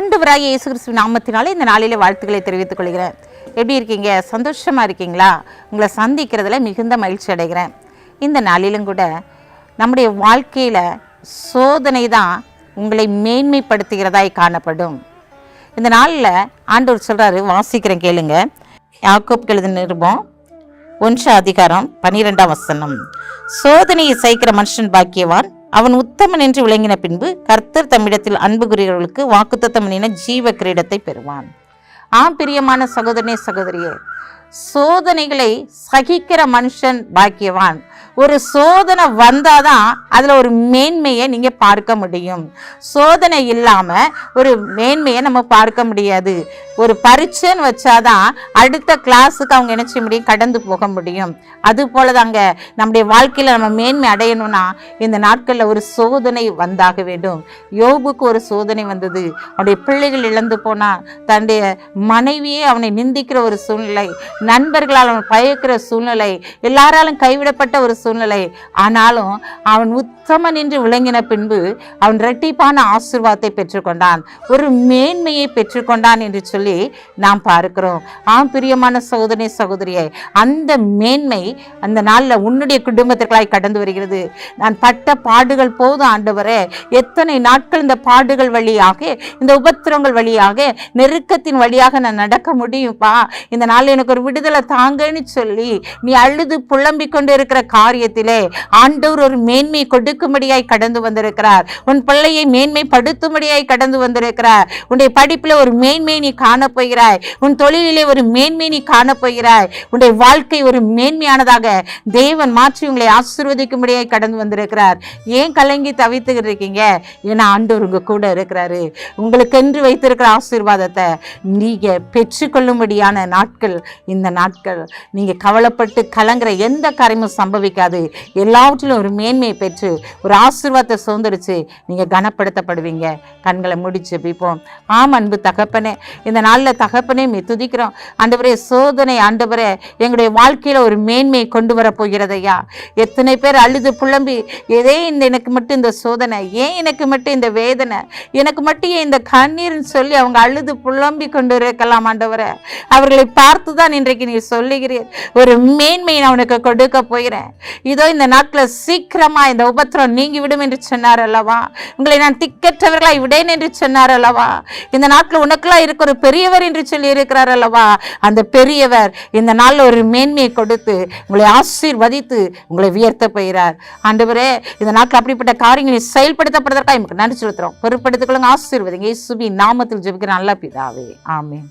ஆண்டவராக இயேசு கிறிஸ்துவ நாமத்தினாலே இந்த நாளிலே வாழ்த்துக்களை தெரிவித்துக் கொள்கிறேன். எப்படி இருக்கீங்க? சந்தோஷமா இருக்கீங்களா? உங்களை சந்திக்கிறதுல மிகுந்த மகிழ்ச்சி அடைகிறேன். இந்த நாளிலும் கூட நம்முடைய வாழ்க்கையில சோதனை தான் உங்களை மேன்மைப்படுத்துகிறதாய் காணப்படும். இந்த நாளில் ஆண்டவர் சொல்றாரு வாசிக்கிறேன் கேளுங்க. யாக்கோப் எழுதி நிருபம் ஒன்று அதிகாரம் பன்னிரெண்டாம் வசனம். சோதனையை சைக்கிற மனுஷன் பாக்கியவான் அவன் உத்தமன் என்று விளங்கின பின்பு கர்த்தர் தம்மிடத்தில் அன்பு கூறியவர்களுக்கு வாக்குத்தத்தம் ஜீவ கிரீடத்தை பெறுவான். ஆம் பிரியமான சகோதரனே சகோதரியே சோதனைகளை சகிக்கிற மனுஷன் பாக்கியவான். ஒரு சோதனை வந்தாதான் அதில் ஒரு மேன்மையை நீங்கள் பார்க்க முடியும். சோதனை இல்லாமல் ஒரு மேன்மையை நம்ம பார்க்க முடியாது. ஒரு பரீட்சைன்னு வச்சாதான் அடுத்த கிளாஸுக்கு அவங்க என்ன செய்ய முடியும்? கடந்து போக முடியும். அது போல தாங்க நம்முடைய வாழ்க்கையில் நம்ம மேன்மை அடையணும்னா இந்த நாட்களில் ஒரு சோதனை வந்தாக வேண்டும். யோபுக்கு ஒரு சோதனை வந்தது. அவனுடைய பிள்ளைகள் இழந்து போனால் தன்னுடைய மனைவியே அவனை நிந்திக்கிற ஒரு சூழ்நிலை நண்பர்களால் அவன் பயக்கிற சூழ்நிலை எல்லாராலும் கைவிடப்பட்ட ஒரு சூழ்நிலை. ஆனாலும் அவன் உத்தமன் என்று விளங்கின பின்பு அவன் இரட்டிப்பான ஆசிர்வாதத்தை பெற்றுக்கொண்டான். ஒரு மேன்மையை பெற்றுக்கொண்டான் என்று சொல்லி நாம் பார்க்கிறோம். ஆம் பிரியமான சகோதரி சகோதரியை அந்த மேன்மை அந்த நாளில் உன்னுடைய குடும்பத்திற்காய் கடந்து வருகிறது. நான் பட்ட பாடுகள் போதும் ஆண்டவரே. எத்தனை நாட்கள் இந்த பாடுகள் வழியாக இந்த உபத்திரங்கள் வழியாக நெருக்கத்தின் வழியாக நான் நடக்க முடியும்ப்பா இந்த நாளில் எனக்கு ஒரு விடுதலை தாங்கன்னு சொல்லி நீ அழுது புலம்பிக் கொண்டு இருக்கிற காரியத்திலே ஆண்டவர் ஒரு மேன்மை கொடுக்கும்படியாய் கடந்து வந்திருக்கிறார். உன் பிள்ளையை மேன்மைப்படுத்தும்படியாய் கடந்து வந்திருக்கிறார். உன்னுடைய படிப்பில் ஒரு மேன்மை நீ காணப்போகிறாய் உன் தொழிலிலே ஒரு மேன்மை நீ காணப்போகிறாய் உன்னுடைய வாழ்க்கை ஒரு மேன்மையானதாக தேவன் மாற்றி உங்களை ஆசீர்வதிக்கும்படியாய் கடந்து வந்திருக்கிறார். ஏன் கலங்கி தவித்து இருக்கீங்க? ஏன்னா ஆண்டவர் உங்க கூட இருக்கிறாரு. உங்களுக்கென்று வைத்திருக்கிற ஆசீர்வாதத்தை நீங்க பெற்றுக்கொள்ளும்படியான நாட்கள் இந்த நாட்கள். நீங்க கவலைப்பட்டு கலங்குற எந்த காரியமும் சம்பவிக்காது. எல்லாவற்றிலும் ஒரு மேன்மையை பெற்று ஒரு ஆசீர்வாதத்தை சுதந்திரிச்சு நீங்க கனப்படுத்தப்படுவீங்க. கண்களை முடிச்சு பிப்போம் ஆம் அன்பு தகப்பனே இந்த நாளில் தகப்பனே மே துதிக்கிறோம். ஆண்டவரே சோதனை ஆண்டவரே எங்களுடைய வாழ்க்கையில ஒரு மேன்மையை கொண்டு வர போகிறதையா எத்தனை பேர் அழுது புலம்பி ஏதே இந்த எனக்கு மட்டும் இந்த சோதனை ஏன் எனக்கு மட்டும் இந்த வேதனை? எனக்கு மட்டும் ஏன் இந்த கண்ணீர்னு சொல்லி அவங்க அழுது புலம்பி கொண்டு இருக்கலாம் ஆண்டவரை. அவர்களை பார்த்து தான் இன்றைக்கு நீ சொல்லுகிறீர். ஒரு மேன்மையை நான் உனக்கு கொடுக்க போகிறேன். இதோ இந்த நாட்களில் சீக்கிரமா இந்த உபத்திரம் நீங்கி விடும் என்று சொன்னார் அல்லவா? உங்களை நான் திக்கற்றவர்களாய் விடேன் என்று சொன்னார் அல்லவா? இந்த நாட்டில் உனக்குலாம் இருக்க ஒரு பெரியவர் என்று சொல்லி இருக்கிறார் அல்லவா? அந்த பெரியவர் இந்த நாளில் ஒரு மேன்மையை கொடுத்து உங்களை ஆசீர்வதித்து உங்களை உயர்த்த போகிறார். ஆண்டவரே இந்த நாட்டில் அப்படிப்பட்ட காரியங்களை செயல்படுத்தப்படுவதற்காக நமக்கு நன்றி செலுத்துறோம் பொறுப்படுத்திக்கொள்ளுங்க ஆசீர்வதிங்க. சுபி நாமத்தில் ஜெபிக்கிற நல்ல பிதாவே. ஆமேன்.